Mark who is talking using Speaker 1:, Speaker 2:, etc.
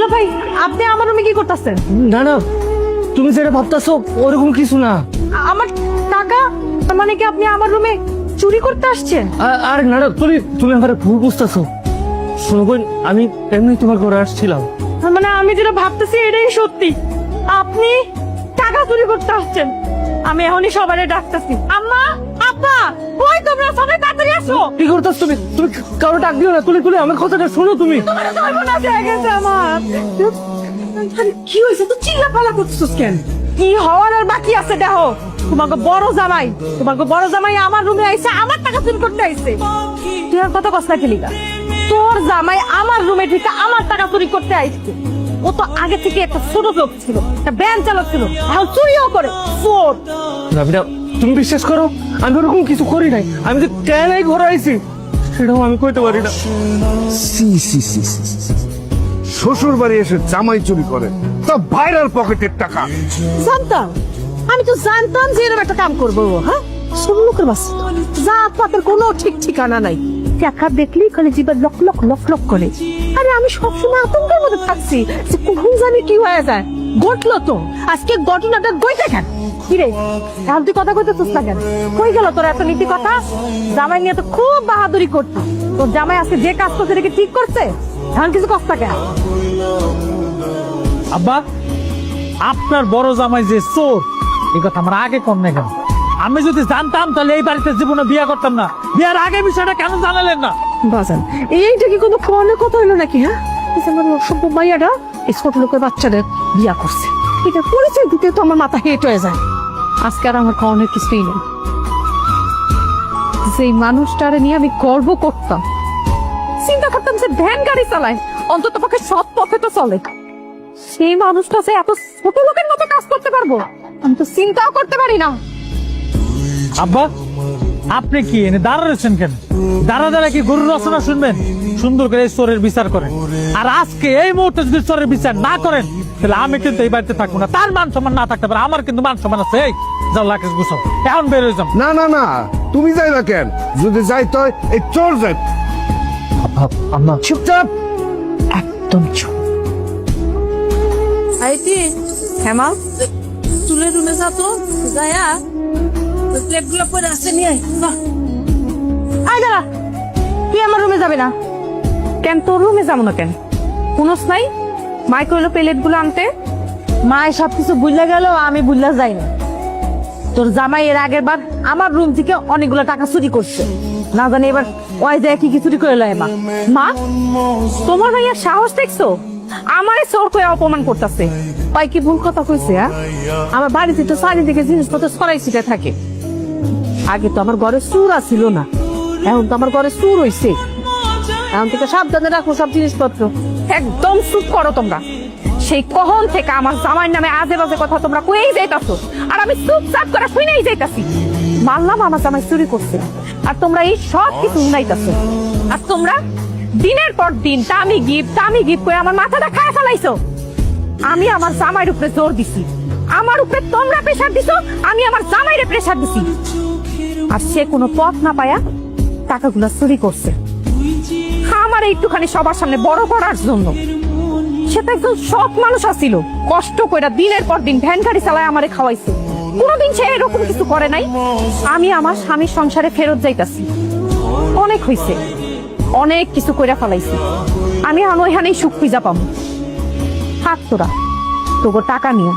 Speaker 1: দুলা ভাই আপনি আমার রুমে কি করতেছেন?
Speaker 2: না না তুমি যেটা ভাবতেছো ওরকম কিছু না।
Speaker 1: আমার টাকা তার মানে কি আপনি আমার রুমে চুরি করতে আসছেন?
Speaker 2: আ- আরে না না তুমি তুমি আমার ভুল বুঝতেছো। শোনো বোন আমি এমনি তোমার ঘরে আসছিলাম।
Speaker 1: তার মানে আমি যেটা ভাবতেছি এটাই সত্যি। আপনি টাকা চুরি করতে আসছেন। আমি এখনই সবারে ডাকতেছি। আম্মা! আসো
Speaker 2: কি করতেছ তুমি? তুমি কারও ডাক দিও না তুলে তুলে আমার কথাটা শোনো তুমি।
Speaker 1: তোমার সর্বনাশ হয়ে গেছে আমার। আরে কি হয়েছে? তো চিল্লা পালা করছিস কেন? কি হওয়ার আর বাকি আছে দেখো। তোমাকে বড় জামাই তোমাকে বড় জামাই আমার রুমে আইছে আমার টাকা চুরি করতে আইছে? তুই আর কত কষ্ট খেলিগা তোর জামাই আমার রুমে ঢুকে আমার টাকা চুরি করতে আইছে। ও তো আগে থেকে একটা ছোট লোক ছিল একটা ব্যান চালক ছিল এখন চুরিও করে। চোর।
Speaker 2: তুমি বিশ্বাস করো? আমি ওরকম কিছু করি নাই। আমি যে কেন এই ঘরে আইছি সেটাও আমি কইতে পারি না।
Speaker 3: সি সি সি। শ্বশুর বাড়ি এসে জামাই চুরি করে তা ভাইরাল পকেটের টাকা।
Speaker 1: জানতাম? আমি তো জানতাম যে এরকম একটা কাম করব হ্যাঁ? সব লোকের বাচ্চা জাত পাতের কোনো ঠিক ঠিকানা নাই। টাকা দেখলেই খালি জীবন লক লক লক লক করে। আরে আমি সবসময় আতঙ্কের মধ্যে থাকছি যে কখন জানি কি হয়ে যায়। ঘটলো তো? আজকে ঘটনাটা গইতে কেন? কিরে এখন তুই কথা কইতে না কেন? কই গেল তোর এত নীতি কথা? জামাই নিয়ে তো খুব বাহাদুরি করতো তোর জামাই আজকে যে কাজ করছে এটা কি ঠিক করছে? এখন কিছু কষ্ট কেন?
Speaker 4: আব্বা আপনার বড় জামাই যে চোর এই কথা আমার আগে কম না কেন? আমি যদি জানতাম তাহলে এই বাড়িতে জীবনে বিয়ে করতাম না। বিয়ার আগে বিষয়টা কেন জানালেন না?
Speaker 1: বাজান এইটা কি কোনো ফোনে কথা হইল নাকি হ্যাঁ? আমার অসভ্য মাইয়াটা লোকের বাচ্চাদের বিয়া করছে। এটা পরিচয় দিতে তো আমার মাথা হেট হয়ে যায়। আজকে আর আমার খাওয়ানোর কিছুই নেই। যেই মানুষটারে নিয়ে আমি গর্ব করতাম, চিন্তা করতাম যে ভ্যান গাড়ি চালায়, অন্তত পক্ষে সৎ পথে তো চলে। সেই মানুষটা যে এত ছোট লোকের মতো কাজ করতে পারব, আমি তো চিন্তাও করতে পারি না।
Speaker 4: আব্বা, আপনি কি এনে দাঁড়া রয়েছেন কেন? দাঁড়া দাঁড়া কি গরুর রচনা শুনবেন? সুন্দর করে এই চোরের বিচার করেন। আর আজকে এই মুহূর্তে যদি চোরের বিচার না করেন তাহলে আমি কিন্তু এই বাড়িতে থাকব না। তার মান সম্মান না থাকতে পারে আমার কিন্তু মান সম্মান আছে। এই যাও লাকেশ এখন বের হয়ে যাও।
Speaker 3: না না না তুমি যাইবা কেন? যদি যাই তো এই চোর যাই
Speaker 2: আম্মা।
Speaker 1: চুপচাপ। একদম চুপ। আইতি হেমা চুলের রুমে যা তো যায়া প্লেটগুলো পরে আসে নিয়ে আয় দাঁড়া তুই আমার রুমে যাবে না? কেন? তোর রুমে যাব না কেন? কোনোস নাই? মাই কইলো প্লেটগুলো আনতে? মায় সবকিছু বুঝলে গেল আমি বুঝলা যাই না। তোর জামাই এর আগের বার আমার রুম থেকে অনেকগুলো টাকা চুরি করছে। না জানি এবার ওই যায় কি কি চুরি করে লয় মা। মা তোমার ভাইয়া সাহস দেখছ? আমারে চোর করে অপমান করতেছে। ওই কি ভুল কথা কইছে হ্যাঁ? আমার বাড়িতে তো চারিদিকে জিনিসপত্র ছড়াই ছিটে থাকে। আগে তো আমার ঘরে চুর ছিল না এখন তো আমার ঘরে চুর হইছে। এখন থেকে সাবধানে রাখো সব জিনিসপত্র। একদম চুপ করো তোমরা। সেই কখন থেকে আমার জামাইয়ের নামে আজে বাজে কথা তোমরা কইই যাইতাছো। আর আমি চুপচাপ করে শুনেই যাইতাছি। মানলাম আমার জামাই চুরি করছে। আর তোমরা এই সব কিছু শুনাইতাছো। আর তোমরা দিনের পর দিন দামি গিফট দামি গিফট করে আমার মাথাটা খায় ফেলাইছো। আমি আমার জামাইয়ের উপরে জোর দিছি। আমার উপরে তোমরা প্রেসার দিছো, আমি আমার জামাইরে প্রেসার দিছি। আর সে কোনো পথ না পায়া টাকাগুলো চুরি করছে। আমার একটুখানি সবার সামনে বড় করার জন্য। সে তো একজন সৎ মানুষ আছিল। কষ্ট করে দিনের পর দিন ভ্যান গাড়ি চালায় আমারে খাওয়াইছে। কোনোদিন সে এরকম কিছু করে নাই। আমি আমার স্বামীর সংসারে ফেরত যাইতাছি। অনেক হইছে। অনেক কিছু কইরা ফেলাইছি। আমি এখন ওইখানেই সুখ খুঁজা পাবো। থাক তোরা। তোকে টাকা নিয়ে।